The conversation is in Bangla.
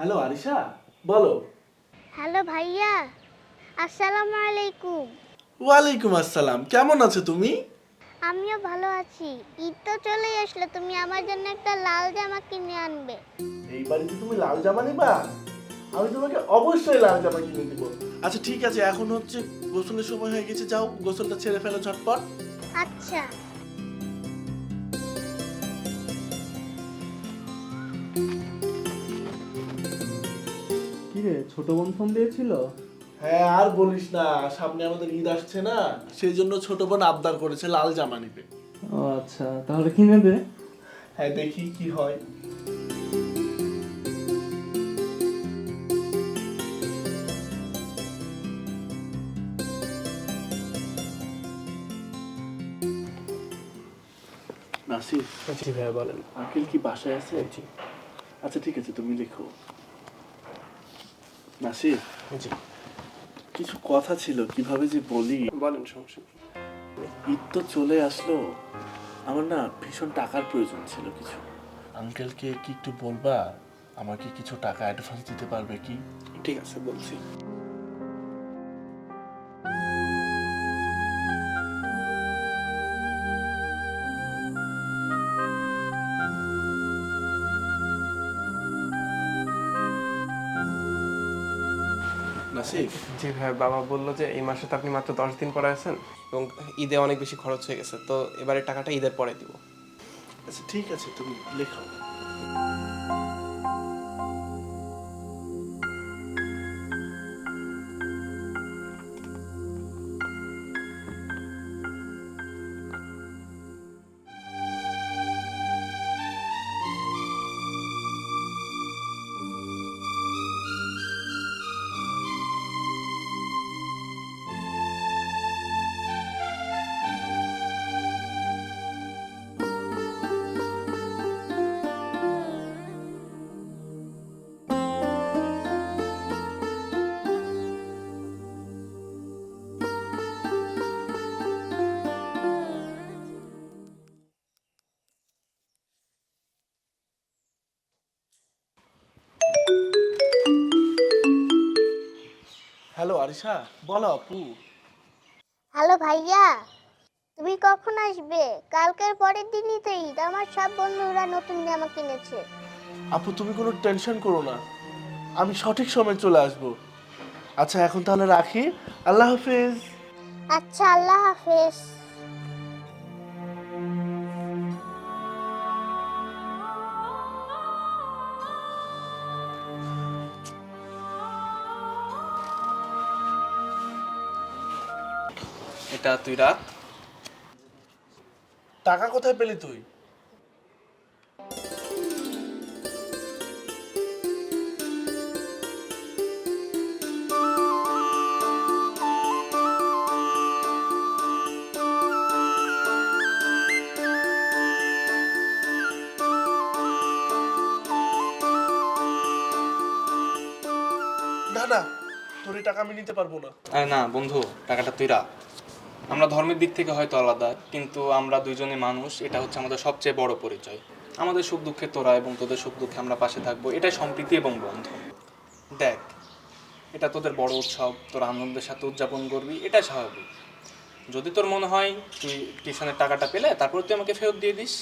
হ্যালো আরিশা বলো। হ্যালো ভাইয়া আসসালামু আলাইকুম। ওয়ালাইকুম আসসালাম কেমন আছো তুমি? আমিও ভালো আছি। ঈদ তো চলেই আসলো তুমি আমার জন্য একটা লাল জামা কিনে আনবে। এই বাড়িতে তুমি লাল জামা নিবা? আমি তোমাকে অবশ্যই লাল জামা কিনে দিব। আচ্ছা ঠিক আছে এখন হচ্ছে গোসলের সময় হয়ে গেছে যাও গোসলটা ছেড়ে ফেলো ঝটপট। আচ্ছা। কিরে ছোট বোন ফোন দিয়েছিল? হ্যাঁ আর বলিস না সামনে আমাদের ঈদ আসছে না সেই জন্য ছোট বোন আবদার করেছে লাল জামা নিবে ও আচ্ছা তাহলে কিনে দে হ্যাঁ দেখি কি হয়। নাসির জি ভাইয়া বলেন। আঙ্কেল কি বাসায় আছে? আচ্ছা ঠিক আছে তুমি লিখো। নাসির জি কিছু কথা ছিল কীভাবে যে বলি? বলেন সমস্যা। ঈদ তো চলে আসলো। আমার না ভীষণ টাকার প্রয়োজন ছিল কিছু। আঙ্কেলকে কি একটু বলবা? আমাকে কিছু টাকা অ্যাডভান্স দিতে পারবে কি? ঠিক আছে বলছি। নাসিফ জি ভাই বাবা বলল যে এই মাসে তো আপনি মাত্র দশ দিন পরে আছেন। এবং ঈদে অনেক বেশি খরচ হয়ে গেছে তো এবারে টাকাটা ঈদের পরে দিব। আচ্ছা ঠিক আছে তুমি লেখো হ্যালো আরিশা বলো আপু। হ্যালো ভাইয়া তুমি কখন আসবে? কালকের পরের দিনই তো ঈদ আমার সব বন্ধুরা নতুন জামা কিনেছে। আপু তুমি কোনো টেনশন করো না আমি সঠিক সময় চলে আসব। আচ্ছা এখন তাহলে রাখি আল্লাহ হাফেজ। আচ্ছা আল্লাহ হাফেজ। এটা তুই রাখ। টাকা কোথায় পেলি তুই? না না তোর এই টাকা আমি নিতে পারব না। আরে না বন্ধু টাকাটা তুই রাখ। আমরা ধর্মের দিক থেকে হয়তো আলাদা, কিন্তু আমরা দুইজনে মানুষ, এটা হচ্ছে আমাদের সবচেয়ে বড় পরিচয়। আমাদের সুখ দুঃখে তোরা এবং তোদের সুখ দুঃখে আমরা পাশে থাকব, এটাই সম্প্রীতি এবং বন্ধন। দেখ, এটা তোদের বড় উৎসব, তোরা আনন্দের সাথে উদযাপন করবি এটা স্বাভাবিক। যদি তোর মনে হয় তুই টিউশনের টাকাটা পেলে, তারপর তুই আমাকে ফেরত দিয়ে দিস।